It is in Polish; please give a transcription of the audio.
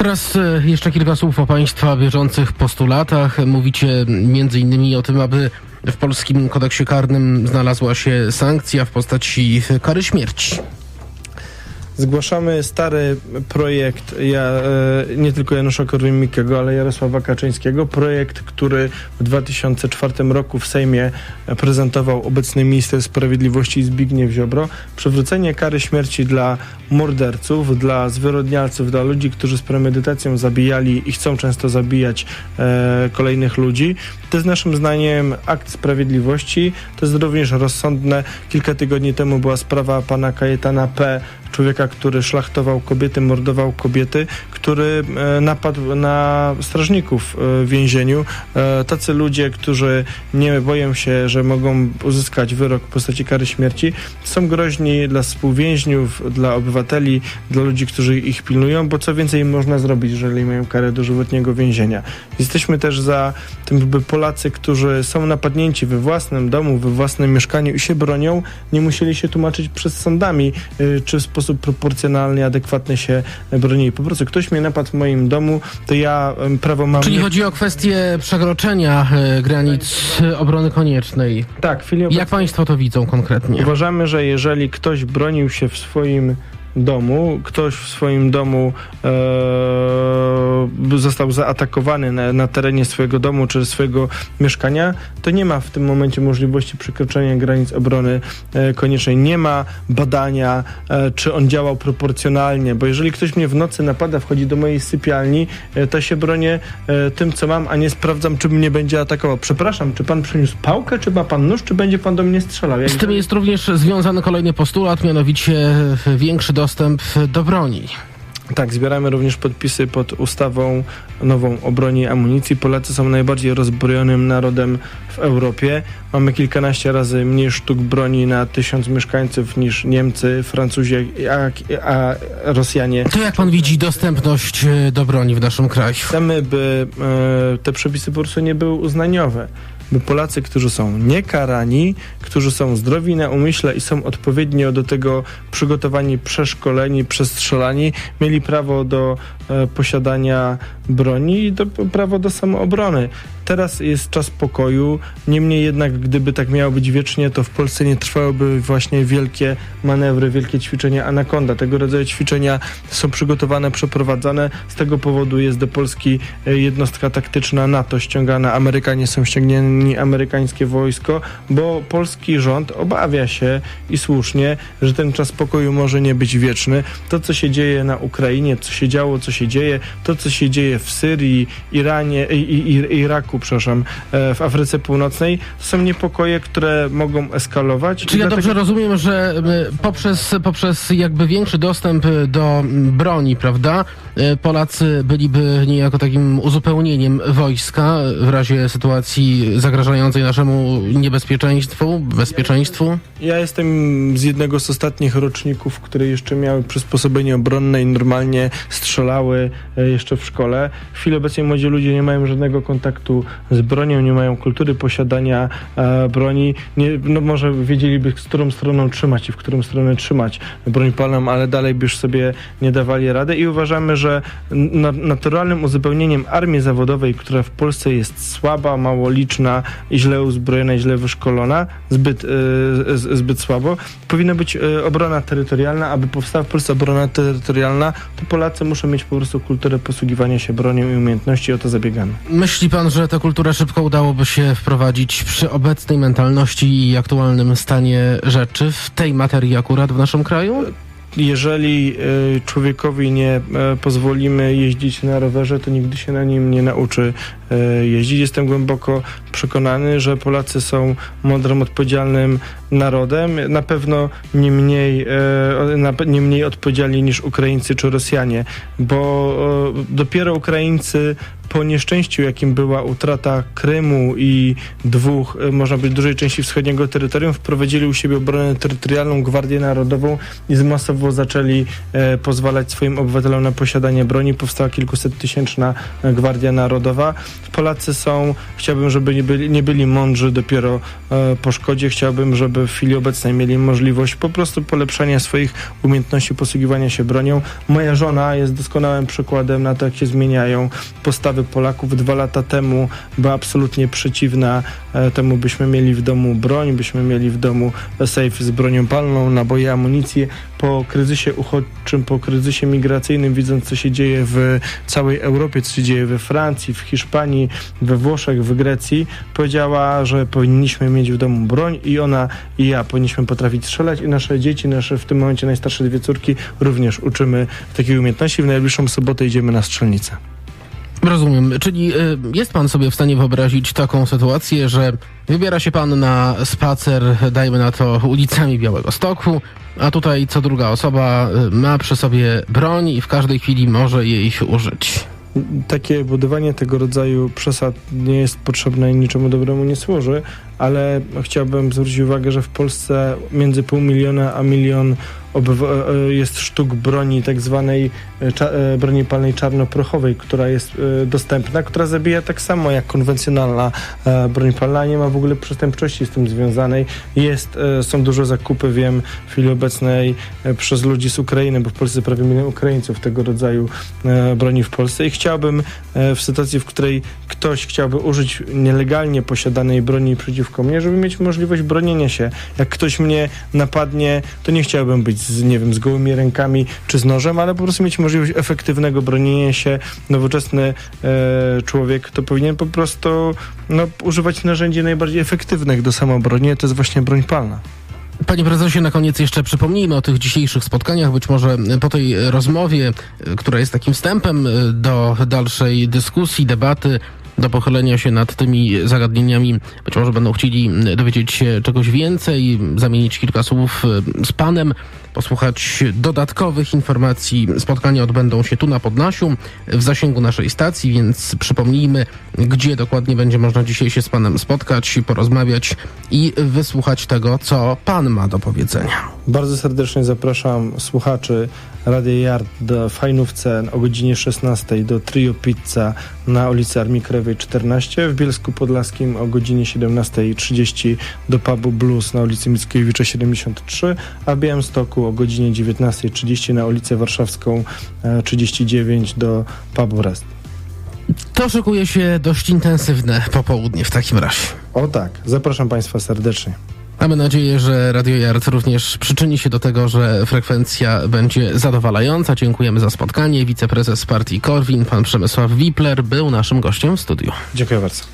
Teraz e, jeszcze kilka słów o Państwa bieżących postulatach. Mówicie między innymi o tym, aby w polskim kodeksie karnym znalazła się sankcja w postaci kary śmierci. Zgłaszamy stary projekt ja, e, nie tylko Janusza Korwin-Mikkego, ale Jarosława Kaczyńskiego. Projekt, który w 2004 roku w Sejmie prezentował obecny minister sprawiedliwości Zbigniew Ziobro. Przywrócenie kary śmierci dla morderców, dla zwyrodnialców, dla ludzi, którzy z premedytacją zabijali i chcą często zabijać e, kolejnych ludzi. To jest naszym zdaniem akt sprawiedliwości. To jest również rozsądne. Kilka tygodni temu była sprawa pana Kajetana P., człowieka, który szlachtował kobiety, mordował kobiety, który e, napadł na strażników e, w więzieniu. E, tacy ludzie, którzy nie boją się, że mogą uzyskać wyrok w postaci kary śmierci, są groźni dla współwięźniów, dla obywateli, dla ludzi, którzy ich pilnują, bo co więcej im można zrobić, jeżeli mają karę dożywotniego więzienia. Jesteśmy też za tym, by Polacy, którzy są napadnięci we własnym domu, we własnym mieszkaniu i się bronią, nie musieli się tłumaczyć przed sądami, y, czy w sposób proporcjonalny, adekwatny się bronili. Po prostu ktoś mnie napadł w moim domu, to ja prawo mam... Czyli chodzi o kwestię przekroczenia e, granic obrony koniecznej. Tak, w chwili obecnej Jak Państwo to widzą konkretnie? Uważamy, że jeżeli ktoś bronił się w swoim domu, ktoś w swoim domu e, został zaatakowany na, na terenie swojego domu czy swojego mieszkania, to nie ma w tym momencie możliwości przekroczenia granic obrony e, koniecznej. Nie ma badania, e, czy on działał proporcjonalnie, bo jeżeli ktoś mnie w nocy napada, wchodzi do mojej sypialni, e, to się bronię e, tym, co mam, a nie sprawdzam, czy mnie będzie atakował. Przepraszam, czy pan przyniósł pałkę, czy ma pan nóż, czy będzie pan do mnie strzelał? Z tym jest również związany kolejny postulat, mianowicie e, większy dostęp do broni. Tak, zbieramy również podpisy pod ustawą nową o broni i amunicji. Polacy są najbardziej rozbrojonym narodem w Europie. Mamy kilkanaście razy mniej sztuk broni na tysiąc mieszkańców niż Niemcy, Francuzi, a, a Rosjanie. To jak Pan widzi dostępność e, do broni w naszym kraju? Chcemy, by e, te przepisy po prostu nie były uznaniowe. By Polacy, którzy są niekarani, którzy są zdrowi na umyśle i są odpowiednio do tego przygotowani, przeszkoleni, przestrzelani, mieli prawo do e, posiadania broni i do, prawo do samoobrony. Teraz jest czas pokoju, niemniej jednak gdyby tak miało być wiecznie, to w Polsce nie trwałyby właśnie wielkie manewry, wielkie ćwiczenia Anaconda. Tego rodzaju ćwiczenia są przygotowane, przeprowadzane. Z tego powodu jest do Polski e, jednostka taktyczna NATO ściągana, Amerykanie są ściągnieni, amerykańskie wojsko, bo polski rząd obawia się i słusznie, że ten czas pokoju może nie być wieczny. To, co się dzieje na Ukrainie, co się działo, co się dzieje, to, co się dzieje w Syrii, Iranie, i, i, Iraku, przepraszam, e, w Afryce Północnej, to są niepokoje, które mogą eskalować. Czy ja dlatego- dobrze rozumiem, że e, poprzez, poprzez jakby większy dostęp do mm, broni, prawda, e, Polacy byliby niejako takim uzupełnieniem wojska w razie sytuacji zagrażającej naszemu niebezpieczeństwu, bezpieczeństwu? Ja jestem z jednego z ostatnich roczników, które jeszcze miały przysposobienie obronne i normalnie strzelały e, jeszcze w szkole. W chwili obecnej młodzi ludzie nie mają żadnego kontaktu z bronią, nie mają kultury posiadania e, broni. Nie, no może wiedzieliby, z którą stroną trzymać i w którą stronę trzymać broń palną, ale dalej by już sobie nie dawali rady i uważamy, że na, naturalnym uzupełnieniem armii zawodowej, która w Polsce jest słaba, mało liczna i źle uzbrojona i źle wyszkolona, zbyt, e, zbyt słabo, powinna być e, obrona terytorialna. Aby powstała w Polsce obrona terytorialna, to Polacy muszą mieć po prostu kulturę posługiwania się bronią i umiejętności, o to zabiegamy. Myśli pan, że tę kulturę szybko udałoby się wprowadzić przy obecnej mentalności i aktualnym stanie rzeczy w tej materii akurat w naszym kraju? Jeżeli e, człowiekowi nie e, pozwolimy jeździć na rowerze, to nigdy się na nim nie nauczy e, jeździć. Jestem głęboko przekonany, że Polacy są mądrym, odpowiedzialnym narodem. Na pewno nie mniej, nie mniej odpowiedzialni niż Ukraińcy czy Rosjanie, bo dopiero Ukraińcy po nieszczęściu, jakim była utrata Krymu i dwóch, e, można być dużej części wschodniego terytorium, wprowadzili u siebie obronę terytorialną, Gwardię Narodową i masowo zaczęli e, pozwalać swoim obywatelom na posiadanie broni. Powstała kilkuset tysięczna Gwardia Narodowa. Polacy są, chciałbym, żeby nie byli, nie byli mądrzy dopiero e, po szkodzie. Chciałbym, żeby w chwili obecnej mieli możliwość po prostu polepszania swoich umiejętności posługiwania się bronią. Moja żona jest doskonałym przykładem na to, jak się zmieniają postawy Polaków. Dwa lata temu była absolutnie przeciwna e, temu, byśmy mieli w domu broń, byśmy mieli w domu safe z bronią palną, naboje, amunicję. Po kryzysie uchodźczym, po kryzysie migracyjnym, widząc co się dzieje w całej Europie, co się dzieje we Francji, w Hiszpanii, we Włoszech, w Grecji, powiedziała, że powinniśmy mieć w domu broń i ona i ja powinniśmy potrafić strzelać i nasze dzieci, nasze w tym momencie najstarsze dwie córki również uczymy takiej umiejętności. W najbliższą sobotę idziemy na strzelnicę. Rozumiem. Czyli y, jest pan sobie w stanie wyobrazić taką sytuację, że wybiera się pan na spacer, dajmy na to, ulicami Białego Stoku, a tutaj co druga osoba y, ma przy sobie broń i w każdej chwili może jej użyć. takie budowanie tego rodzaju przesad nie jest potrzebne i niczemu dobremu nie służy, ale chciałbym zwrócić uwagę, że w Polsce między pół miliona a milion e, jest sztuk broni tak zwanej e, e, broni palnej czarnoprochowej, która jest dostępna, która zabija tak samo jak konwencjonalna broń palna, nie ma w ogóle przestępczości z tym związanej. Jest, są duże zakupy, wiem, w chwili obecnej przez ludzi z Ukrainy, bo w Polsce prawie milion Ukraińców tego rodzaju broni w Polsce i chciałbym w sytuacji, w której ktoś chciałby użyć nielegalnie posiadanej broni przeciwko mnie, żeby mieć możliwość bronienia się. Jak ktoś mnie napadnie, to nie chciałbym być z, nie wiem, z gołymi rękami czy z nożem, ale po prostu mieć możliwość efektywnego bronienia się. Nowoczesny e, człowiek to powinien po prostu no, używać narzędzi najbardziej efektywnych do samobroni, a to jest właśnie broń palna. Panie prezesie, na koniec jeszcze przypomnijmy o tych dzisiejszych spotkaniach. Być może po tej rozmowie, y, która jest takim wstępem y, do dalszej dyskusji, debaty, do pochylenia się nad tymi zagadnieniami, być może będą chcieli y, dowiedzieć się czegoś więcej, zamienić kilka słów y, z panem, posłuchać dodatkowych informacji. Spotkania odbędą się tu na Podlasiu, w zasięgu naszej stacji, więc przypomnijmy, gdzie dokładnie będzie można dzisiaj się z panem spotkać, porozmawiać i wysłuchać tego, co pan ma do powiedzenia. Bardzo serdecznie zapraszam słuchaczy Radia Yard do Fajnówce o godzinie 16 do Trio Pizza na ulicy Armii Krajowej 14, w Bielsku Podlaskim o godzinie 17.30 do pubu Blues na ulicy Mickiewicza 73, a w Białymstoku o godzinie 19.30 na ulicę Warszawską e, 39 do pubu Rest. To szykuje się dość intensywne popołudnie w takim razie. O tak, zapraszam Państwa serdecznie. Mamy nadzieję, że Radio Yard również przyczyni się do tego, że frekwencja będzie zadowalająca. Dziękujemy za spotkanie. Wiceprezes partii Korwin, pan Przemysław Wipler, był naszym gościem w studiu. Dziękuję bardzo.